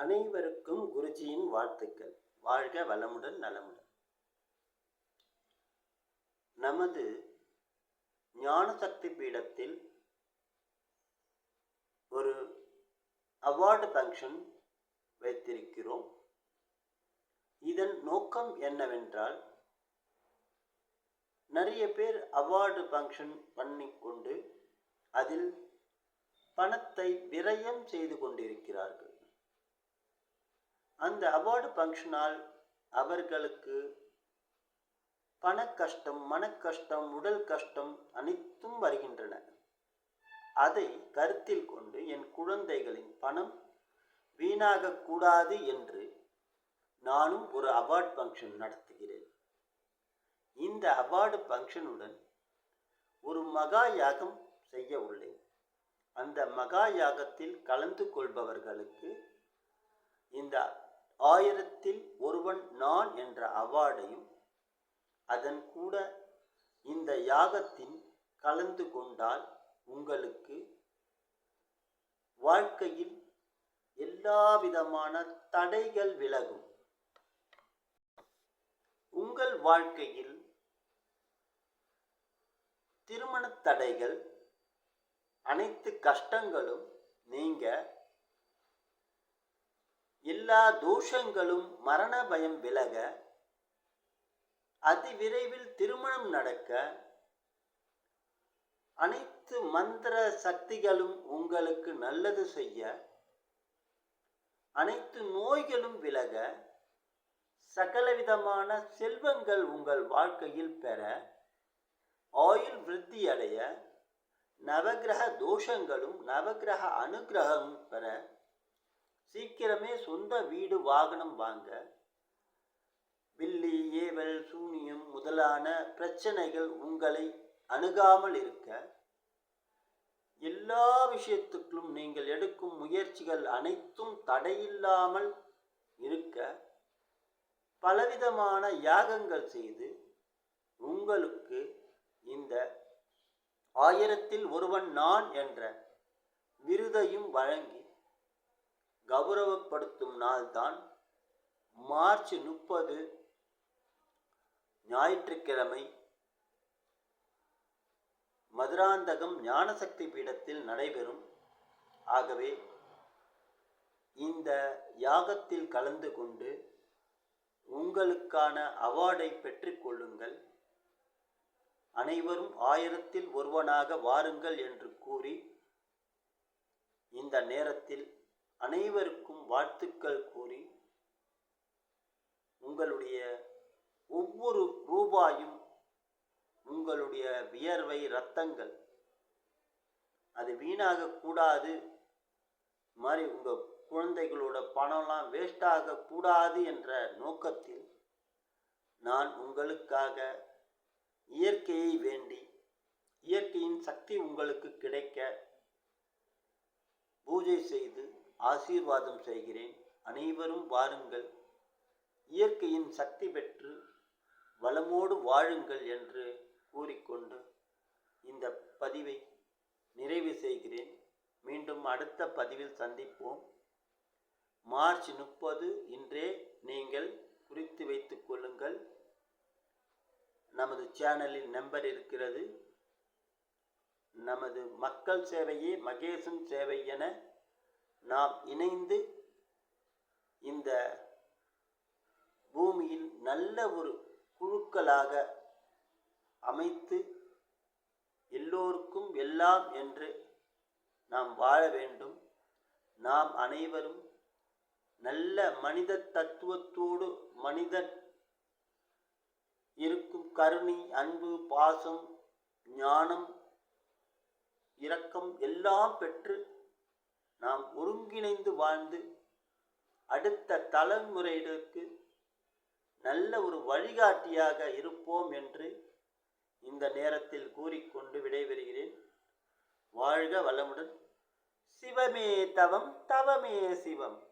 அனைவருக்கும் குருஜியின் வாழ்த்துக்கள். வாழ்க வளமுடன் நலமுடன். நமது ஞானசக்தி பீடத்தில் ஒரு அவார்டு ஃபங்க்ஷன் வைத்திருக்கிறோம். இதன் நோக்கம் என்னவென்றால் நிறைய பேர் அவார்டு ஃபங்க்ஷன் பண்ணிக்கொண்டு அதில் பணத்தை விரயம் செய்து கொண்டிருக்கிறார்கள். அந்த அவார்டு ஃபங்க்ஷனால் அவர்களுக்கு பண கஷ்டம் மன கஷ்டம் உடல் கஷ்டம் அனைத்தும் வருகின்றன. அதை கருத்தில் கொண்டு என் குழந்தைகளின் பணம் வீணாகக்கூடாது என்று நானும் ஒரு அவார்ட் ஃபங்க்ஷன் நடத்துகிறேன். இந்த அவார்டு ஃபங்க்ஷனுடன் ஒரு மகா யாகம் செய்ய உள்ளேன். அந்த மகா யாகத்தில் கலந்து கொள்பவர்களுக்கு இந்த ஆயிரத்தில் ஒருவன் நான் என்ற அவார்டையும் அதன் கூட இந்த யாகத்தின் கலந்து கொண்டால் உங்களுக்கு வாழ்க்கையில் எல்லா விதமான தடைகள் விலகும். உங்கள் வாழ்க்கையில் திருமண தடைகள் அனைத்து கஷ்டங்களும் நீங்கள் எல்லா தோஷங்களும் மரண பயம் விலக அதிவிரைவில் திருமணம் நடக்க அனைத்து மந்திர சக்திகளும் உங்களுக்கு நல்லது செய்ய அனைத்து நோய்களும் விலக சகலவிதமான செல்வங்கள் உங்கள் வாழ்க்கையில் பெற ஆயுள் விருத்தி அடைய நவகிரக தோஷங்களும் நவகிரக அனுகிரகமும் பெற சீக்கிரமே சொந்த வீடு வாகனம் வாங்க. வில்லி ஏவல் சூனியம் முதலான பிரச்சனைகள் உங்களை அணுகாமல் இருக்க. எல்லா விஷயத்துக்கும் நீங்கள் எடுக்கும் முயற்சிகள் அனைத்தும் தடையில்லாமல் இருக்க. பலவிதமான யாகங்கள் செய்து உங்களுக்கு இந்த ஆயிரத்தில் ஒருவன் நான் என்ற விருதையும் வழங்கி கௌரவப்படுத்தும் நாள்தான் மார்ச் முப்பது ஞாயிற்றுக்கிழமை. மதுராந்தகம் ஞானசக்தி பீடத்தில் நடைபெறும். ஆகவே இந்த யாகத்தில் கலந்து கொண்டு உங்களுக்கான அவார்டை பெற்றுக்கொள்ளுங்கள் அனைவரும் ஆயிரத்தில் ஒருவனாக வாருங்கள் என்று கூறி இந்த நேரத்தில் அனைவருக்கும் வாழ்த்துக்கள் கூறி உங்களுடைய ஒவ்வொரு ரூபாயும் உங்களுடைய வியர்வை ரத்தங்கள் அது வீணாக கூடாது. மாதிரி உங்கள் குழந்தைகளோட பணம்லாம் வேஸ்டாக கூடாது என்ற நோக்கத்தில் நான் உங்களுக்காக இயற்கையை வேண்டி இயற்கையின் சக்தி உங்களுக்கு கிடைக்க பூஜை செய்து ஆசீர்வாதம் செய்கிறேன். அனைவரும் வாருங்கள். இயற்கையின் சக்தி பெற்று வளமோடு வாழுங்கள் என்று கூறிக்கொண்டு இந்த பதிவை நிறைவு செய்கிறேன். மீண்டும் அடுத்த பதிவில் சந்திப்போம். மார்ச் முப்பது இன்றே நீங்கள் குறித்து வைத்துக் கொள்ளுங்கள். நமது சேனலில் நம்பர் இருக்கிறது. நமது மக்கள் சேவையே மகேசன் சேவை என நாம் இணைந்து இந்த பூமியில் நல்ல ஒரு குழுக்களாக அமைத்து எல்லோருக்கும் எல்லாம் என்று நாம் வாழ வேண்டும். நாம் அனைவரும் நல்ல மனித தத்துவத்தோடு மனிதன் இருக்கும் கருணை அன்பு பாசம் ஞானம் இரக்கம் எல்லாம் பெற்று நாம் ஒருங்கிணைந்து வாழ்ந்து அடுத்த தலைமுறையினருக்கு நல்ல ஒரு வழிகாட்டியாக இருப்போம் என்று இந்த நேரத்தில் கூறிக்கொண்டு விடைபெறுகிறேன். வாழ்க வளமுடன். சிவமே தவம் தவமே சிவம்.